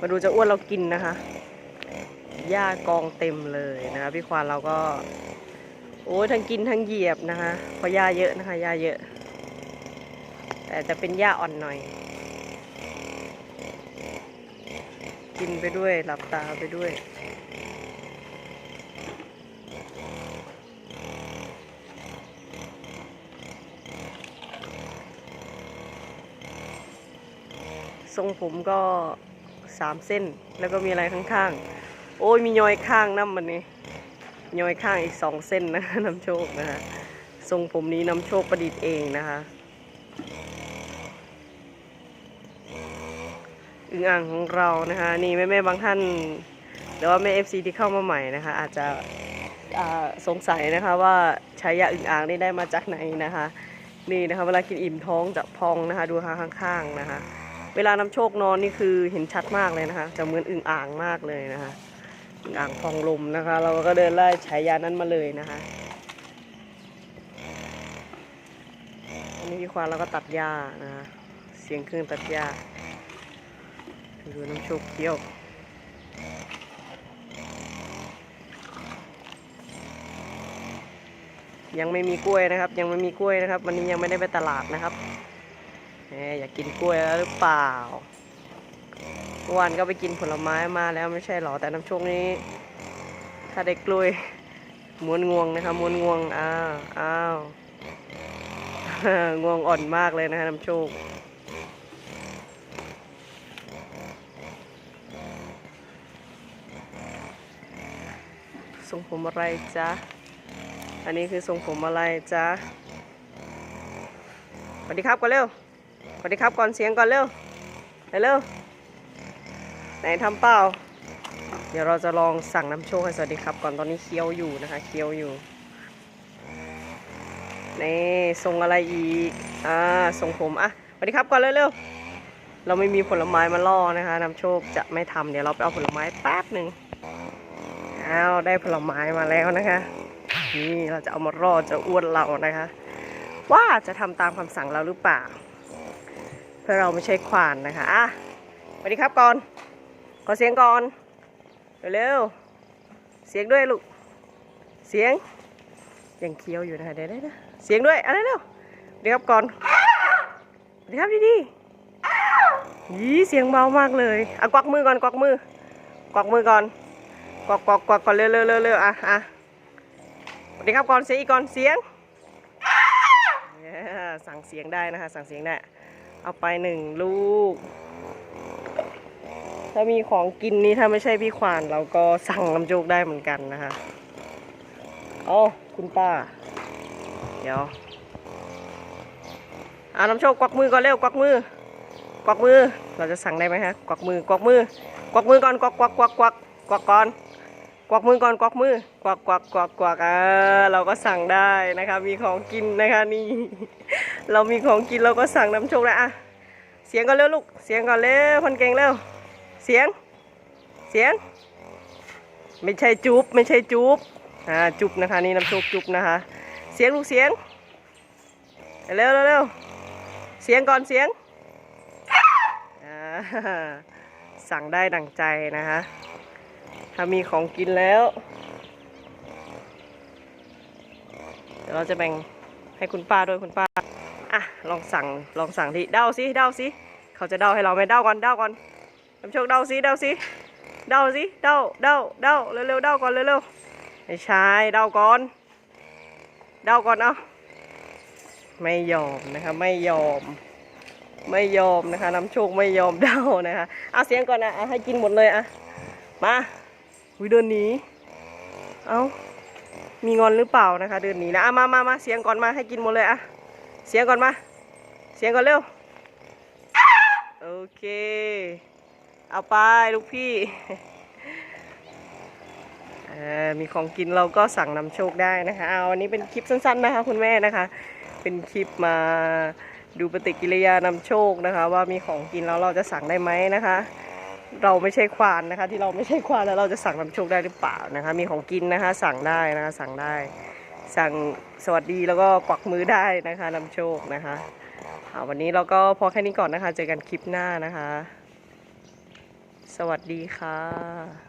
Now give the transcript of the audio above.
มาดูจะอ้วนเรากินนะคะหญ้ากองเต็มเลยนะคะพี่ควานเราก็ โอ้ยทั้งกินทั้งเหยียบนะคะเพราะหญ้าเยอะนะคะหญ้าเยอะ แต่จะเป็นหญ้าอ่อนหน่อย กินไปด้วยหลับตาไปด้วยทรงผมก็ สามเส้น แล้วก็มีอะไรข้างๆ โอ้ยมีย้อยข้างน้ำมันนี่ย้อยข้างอีกสองเส้นนะคะน้ำโชคนะคะทรงผมนี้น้ำโชคประดิษฐ์เองนะคะอึ่งอ่างของเรานะคะ นี่แม่แม่ๆบางท่านหรือว่าแม่เอฟซีที่เข้ามาใหม่นะคะ อาจจะสงสัยนะคะว่าใช้ยาอึ่งอ่างนี่ได้มาจากไหนนะคะ นี่นะคะเวลากินอิ่มท้องจะพองนะคะ ดูข้างๆนะคะ เวลาน้ำโชคนอนนี่คือเห็นชัดมากเลยนะคะ จะเหมือนอึ่งอ่างมากเลยนะคะอึ่งอ่างพองลมนะคะ เราก็เดินไล่ฉายานั้นมาเลยนะคะอันนี้พี่ควานเราก็ตัดหญ้านะคะเสียงเครื่องตัดหญ้าดูน้ำโชคเคี้ยวยังไม่มีกล้วยนะครับ ยังไม่มีกล้วยนะครับ วันนี้ยังไม่ได้ไปตลาดนะครับ อยากกินกล้วยแล้วหรือเปล่าเมื่อวานก็ไปกินผลไม้มาแล้วไม่ใช่หรอ แต่น้ำโชคนี้ ถ้าได้กล้วยม้วนงวงนะคะม้วนงวง อ้าวอ้าวงวงอ่อนมากเลยนะคะน้ำโชคทรงผมอะไรจ๊ะ อันนี้คือทรงผมอะไรจ๊ะ สวัสดีครับก่อนเร็ว สวัสดีครับก่อนเสียงก่อนเร็วเร็วไหนทำเปล่า เดี๋ยวเราจะลองสั่งน้ำโชคให้สวัสดีครับ ก่อนตอนนี้เคี้ยวอยู่นะคะเคี้ยวอยู่นี่ส่งอะไรอีกอ่าส่งผมอะสวัสดีครับก่อนเร็วๆเราไม่มีผลไม้มาล่อนะคะน้ำโชคจะไม่ทำเดี๋ยวเราไปเอาผลไม้แป๊บหนึ่งอ้าวได้ผลไม้มาแล้วนะคะ นี่เราจะเอามาล่อจะอ้วนเรานะคะ ว่าจะทำตามคำสั่งเราหรือเปล่า เพื่อเราไม่ใช่ควานนะคะอะสวัสดีครับก่อน ขอเสียงก่อน เร็วๆ เสียงด้วยลูก เสียง ยังเคี้ยวอยู่นะคะเดี๋ยวได้นะเสียงด้วยอะไรเร็วสวัสดีครับก่อนสวัสดีครับดีๆยีเสียงเบามากเลยอะกวักมือก่อนกวักมือกวักมือก่อนกวักกวักกวักก่อนเร็วเร็วเร็วเร็วอะอะสวัสดีครับก่อนเสียงอีกก่อนเสียงสั่งเสียงได้นะคะสั่งเสียงได้ เอาไปหนึ่งลูก ถ้ามีของกินนี่ถ้าไม่ใช่พี่ควานเราก็สั่งน้ำโจกได้เหมือนกันนะคะโอ้คุณป้า เดี๋ยวเอาน้ำโชคกวักมือก่อนเร็วกวักมือ กวักมือ เราจะสั่งได้ไหมฮะ กวักมือกวักมือกวักมือก่อนกวักกวักกวักกวักกวักก่อน กวักมือก่อนกวักมือกวักกวักกวักกวักอ่าเราก็สั่งได้นะคะ มีของกินนะคะนี่ เรามีของกินเราก็สั่งน้ำโชคได้วอะเสียงก่อนเร็วลูกเสียงก่อนเร็วคนเก่งเร็วเสียง เสียง ไม่ใช่จุ๊บไม่ใช่จุ๊บอ่าจุ๊บนะคะนี่น้ำโชคจุ๊บนะคะ เสียงลูกเสียงเร็วเร็วเร็วเสียงก่อนเสียงอ่าสั่งได้ดังใจนะคะ ถ้ามีของกินแล้ว เดี๋ยวเราจะแบ่งให้คุณป้าด้วยคุณป้า อะ ลองสั่ง ลองสั่งที่เดาสิเดาสิ เขาจะเดาให้เราไหมเดาก่อนเดาก่อนน้ำโชคเดาสิเดาสิเดาสิเดาเดาเดาเร็วๆเดาก่อนเร็วๆไม่ใช่เดาก่อน เดาก่อนเอาไม่ยอมนะคะ ไม่ยอม ไม่ยอมนะคะ น้ำโชคไม่ยอมเดานะคะ เอาเสียงก่อนนะ ให้กินหมดเลยอะมา วิเดินหนี เอามีงอนหรือเปล่านะคะ เดินหนีนะอะมามามาเสียงก่อนมาให้กินหมดเลยอะเสียงก่อนมา เสียงก่อนเร็ว โอเค เอาไปลูกพี่เอ่อมีของกินเราก็สั่งนำโชคได้นะคะ เอาวันนี้เป็นคลิปสั้นๆนะคะคุณแม่นะคะ เป็นคลิปมาดูปฏิกิริยานำโชคนะคะ ว่ามีของกินแล้วเราจะสั่งได้ไหมนะคะ เราไม่ใช่ควานนะคะ ที่เราไม่ใช่ควานแล้วเราจะสั่งนำโชคได้หรือเปล่านะคะ มีของกินนะคะ สั่งได้นะคะสั่งได้ สั่งสวัสดีแล้วก็กวักมือได้นะคะนำโชคนะคะเอาวันนี้เราก็พอแค่นี้ก่อนนะคะ เจอกันคลิปหน้านะคะ สวัสดีค่ะ